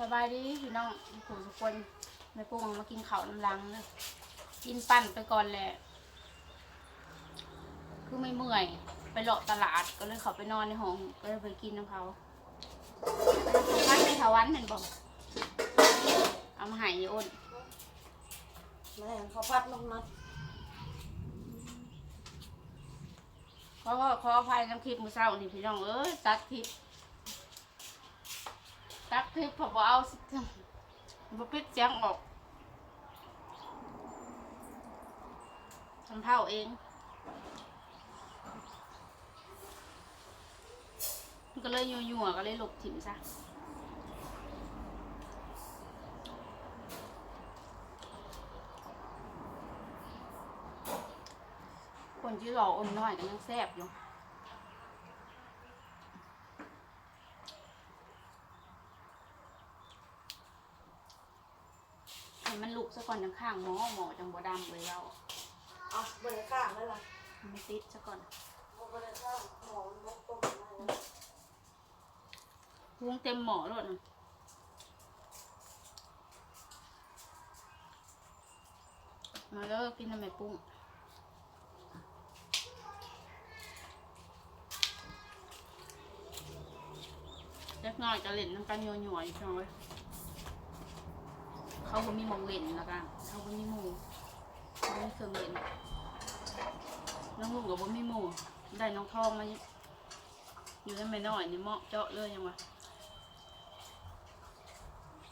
สบายดีพี่น้องผู้ทุกคนแม่ปุ้งมากินข้าวน้ำลังเลยกินปั่นไปก่อนแหละ คือไม่เมื่อย ไปเลาะตลาดก็เลยเขาไปนอนในห้องก็เลยไปกินน้ำเขาพัดในทวันเห็นบอกเอามาใหายอ้นแม่เขาพัดลงนะเพราะว่าขออภัยน้ำคลิปมือเศร้านี่พี่น้องเอ้ยตัดคลิป ตัดคลิปเพอบ่เอาสิบ่ปิดเสียงออกทำเท่าเองก็เลยยั่วๆก็เลยหลบถิ่มซะคนที่หล่ออมน้อยก็ยังแซ่บอยู่ ให้มันลุ กซะก่อนจังข้างหมอหมอจังบ่ดำเลยเราเอาบริข้างได้ละไม่ติดซะก่อนเอาบริข้างหมอนกต้มมาวงเต็มหมอเลยนะมาเลิกกินทำไมปุ้งเล็กน้อยจะเล่นน้ำกันยัวๆอีกหน่อย เขาบ่มีหมองเล่นแล้วกันเขาบ่มีหมูเขามีเครื่องเล่นน้องลุงกับบ่มีหมูได้น้องทองมาอยู่ในไม่น้อยนี่เหมาะเจาะเลยยังวะ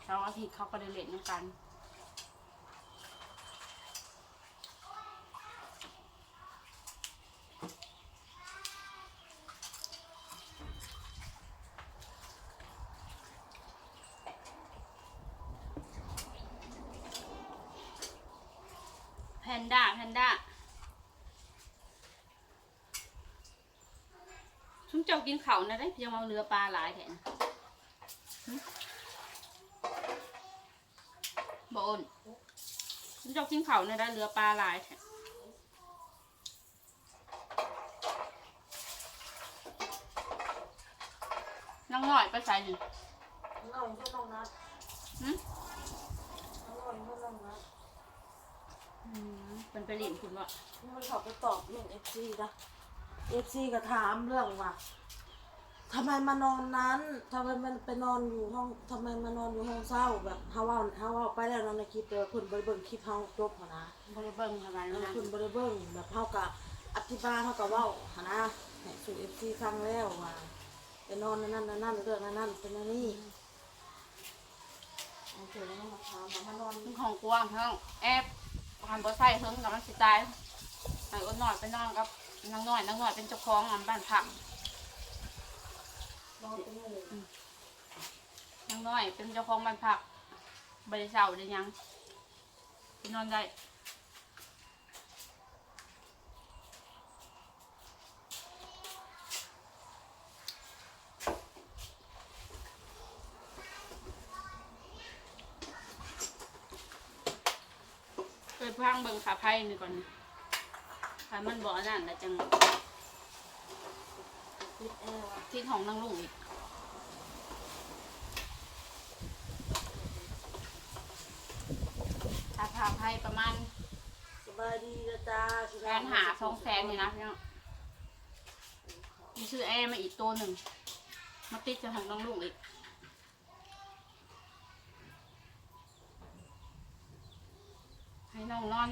เช้าร์อาทิตย์เขาก็ได้เล่นน้ำกัน นด้าแพนด้าชุมเจ้ากินเขาวนะได้ยังมาเรือปลาหลายแทนบโอนชุมเจ้ากินเขาวนะได้เรือปลาหลายแทนน้องหน่อยไปใส่หนึ่งน้อยเพื่อนน้องนัดหึน้อยเพื่อนน้องนัดอืม เป็นไปเล่นคุณว่ามันเขาไปตอบเรื่องเอฟซีนะเอฟซีก็ถามเรื่องว่าทำไมมานอนนั้นทำไมมันไปนอนอยู่ห้องทำไมมานอนอยู่ห้องเศร้าแบบเฮาเว่าเฮาเว่าไปแล้วเนาะในคลิปเดียวเพิ่นบ่ได้เบิ่งคลิปเฮาจบหั้นนะบริเบิ้งทำไมเออนะเพิ่นบ่ได้เบิ่งแบบเฮาก็อธิบายเฮาก็เว้าหันนะให้สู่ FC ฟังแล้วว่าไปนอนนั่นนั่นนั่นเรื่องนั่นนั่นเป็นอันนี้โอเคแล้วมาถามว่ามานอนมันของกวางทั้งแอบ หันบ่ใส่เพิ่งกับมันสิตายไอ้ก็นอนไปนอนกับนางน้อยนางน้อยเป็นเจ้าของอันบ้านผักนอนเป็นหมู่นางน้อยเป็นเจ้าของบ้านผักบริษัทได้ยังไปนอนได้ ยพังเบิ่งขาไพ่นี่ก่อนถ้ามันบ่อันนั่นแล้วจังคิดแอร์ว่าทิศของนางลุงอีกถ้าขาไพ่ประมาณสบายดีนะจ้าแสนหาสองแสนนี่นะพี่น้องมีซื้อแอร์มาอีกตัวหนึ่งมาติดจะของน้องลุงอีก ให้น้องนอน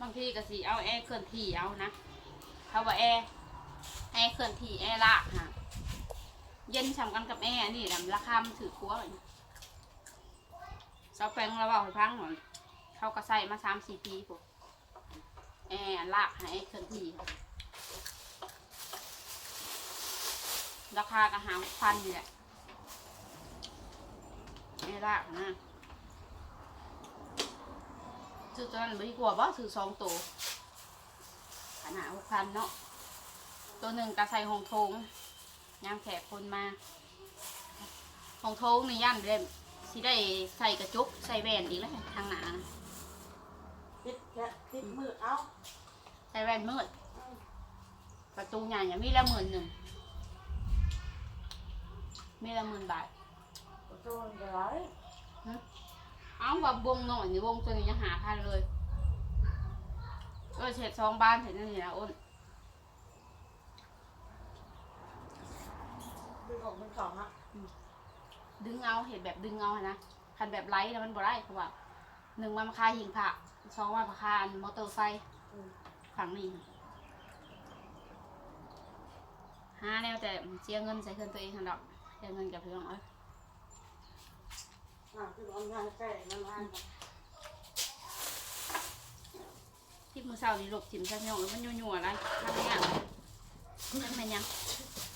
บางทีก็สิเอาแอร์เคลื่อนที่เอานะเขาว่าแอร์แอร์เคลื่อนที่แอร์ลากฮะเย็นสำกันกับแอร์นี่แหละราคามันถือกลัวเลยซาแฟงเราบอกให้พังหน่อยเขาก็ใส่มาสามสี่ปีพวกแอร์ลากให้เคลื่อนที่ ราคากระหาพันนี่แหละแอร์ลากนะซื้อตัวนั้นไม่ดีกว่าบ่ซื้อสองตัวขนาดหกพันเนาะตัวหนึ่งกระใส่หงโถงยามแขกคนมาของโทงนี่ย่านเด่นสิได้ใส่กระจุกใส่แหวนอีกแล้วทางหนานะปิดแค่ปิดมือเอ้าใส่แหวนมืดประตูใหญ่เนี่ยมีละหมื่นหนึ่ง มีละหมื่นบาทประตูมันจะไรเอาว่าวงหน่อยนี่วงตัวนี้ยังหาพันเลยเออเสร็จสองบ้านเสร็จนั่นนี่นะอ้นดึงออกเป็นเขาฮะดึงเอาเห็นแบบดึงเอาอะนะคันแบบไลท์แล้วมันบ่ได้เพราะว่าหนึ่งมันมาคาหิงผักสองมันมาคาอันมอเตอร์ไซค์อืมฝั่งนี้หาแนวแต่เสียเงินใส่เงินตัวเองทันดอก เสียเงินกับเพื่อนเอ้ยอ่าคือเอางานแก่มันมาที่มือเศร้านี่หลบถิ่มใช่ไหมน้องเอ้ยมันยั่วๆอะไรทำยังมันเป็นยัง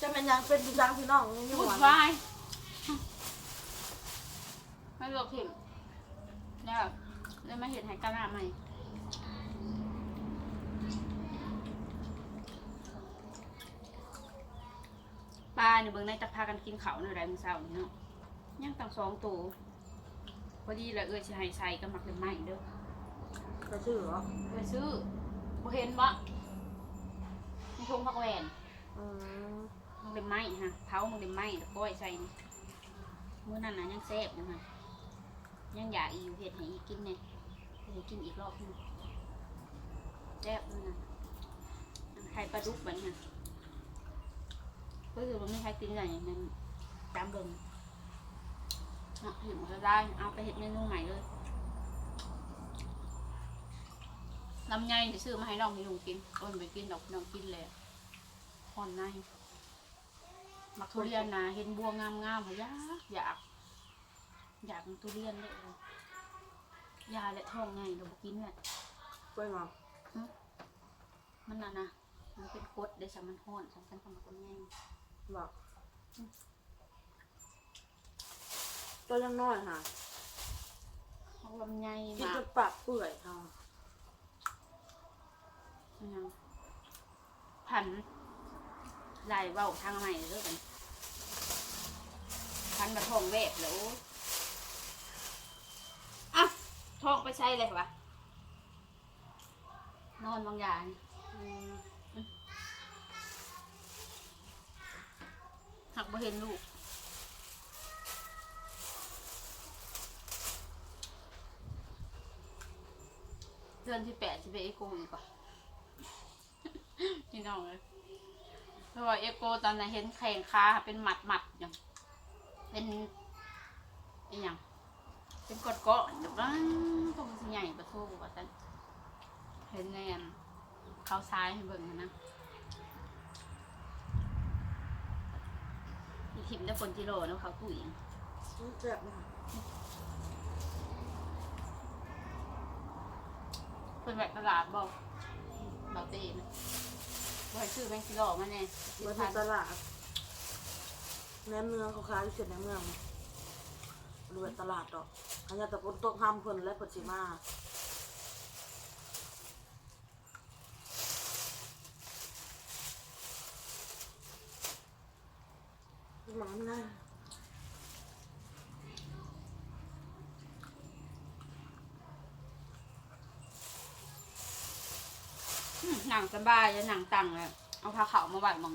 จะเป็นยังเป็นพี่จังพี่น้องยังอยู่พูดหวานวายไม่หลบถิ่มแล้วแล้วมาเห็นให้กระหน่ำใหม่ ปลาเนี่ยเบิ่งในจักพากันกินเขาวในไรมือเศร้านี่เนาะยังตั้งสองตัวพอดีแล้วเอ้ยสิให้ใส่กับหมักเป็นไม้เด้อจะชื่อเหรอไปซื้อบ่เห็นบ่ในทงพักแหวนอืมมันเป็นไม้ฮะเผามันเป็นไม้แล้วก้อยใส่นี่มื้อนั้นน่ะยังแซ่บอยู่ฮะยังอยากอีอยู่เฮ็ดให้อีกกินเนี่ยเฮ็ดให้กินอีกรอบหนึงแซ่บมื้อนั้นไข่ปลาดุกแบบนี้ฮะ ก็คือมันไม่ใครกินอะไรอย่างนั้นจำเบิ่งเนาะเห็นก็ได้เอาไปเฮ็ดเมนูใหม่เลยลำไยที่ซื้อมาให้น้องให้ลุงกินโอ้ยไปกินดอกน้องกินเลยห่อนในมักทุเรียนนะเห็นบัวงามงามๆอยากอยาก อยากกินทุเรียนเลยยาและท้องไงเราบอกกินแหละกล้วยงอมมันน่ะนะมันเป็นกรดได้สามันห้อนสำคัญของคนไง บอกตัวยังน้อยค่ะของลำไยกินมาจนปากเปื่อยค่ะมันยังพันลายเบ้าทางใหม่เด้อกันพันมาท้องแวบแล้วอะท้องไปใช่เลยวะนอนบางอย่าง อืม หักบ่เห็นลูกเดือนที่แปดจะไปเอโกอีกว่าพี่น้องเลยเพราะว่าเอโกตอนนั้นเห็นแข่งขาเป็นหมัดหมัดอย่างเป็นอย่างเป็นกดเกาะแบบว่าต้องมันสิใหญ่ประทูว่าซั่นเห็นในนเขาซ้ายให้เบิ่งนะนะอี ทิมได้คนจิโร่เนาะเขาปุ๋ยมันเจ็บนะเป็นแบบตลาดบอกเบาเต้นะว่าให้ซื้อแมงจิโร่มาแน่สิบมันพัที่นตลาดแหนมเนืองเขาขายอยู่เสร็จแหนมเนืองรวยตลาดดอกอันนี้แต่คนตกห้ามเพิ่นและเพิ่นสิมา หมันง่ายอืมหนังสบายแล้วหนังตังเลยเอาผ้าขาวมาไว้มัง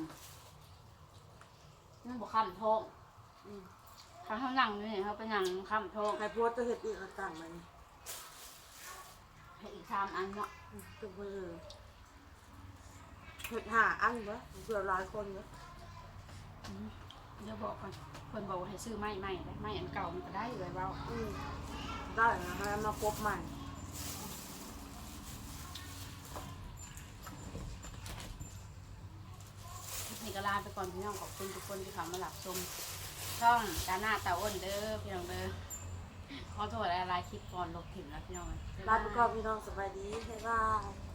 นั่นบอกข้ามท้องอืมเขาเขานั่งอยู่นี่เขาไปนั่งข้ามท้องให้พวดจะเห็ดอีกอันต่างเลยให้อีกสามอันเนาะตึงไปเลยเห็ดหาอันวะเผื่อหลายคนวะอืม เดี๋ยวบอกก่อนคนบอกว่าให้ซื้อไม้ใหม่ไม้อันเก่ามันก็ได้เลยเว่าอืมได้นะให้มาครบใหม่นี่ก็ลาไปก่อนพี่น้องขอบคุณทุกคนที่เข้ามาหลับชมช่องกาหน้าตาอ้นเด้อพี่น้องเด้อขอโทษอะไรคลิปก่อนลบถิ่นแล้วพี่น้องเอ้ยลาไปก่อนพี่น้องสบายดีบ๊ายบาย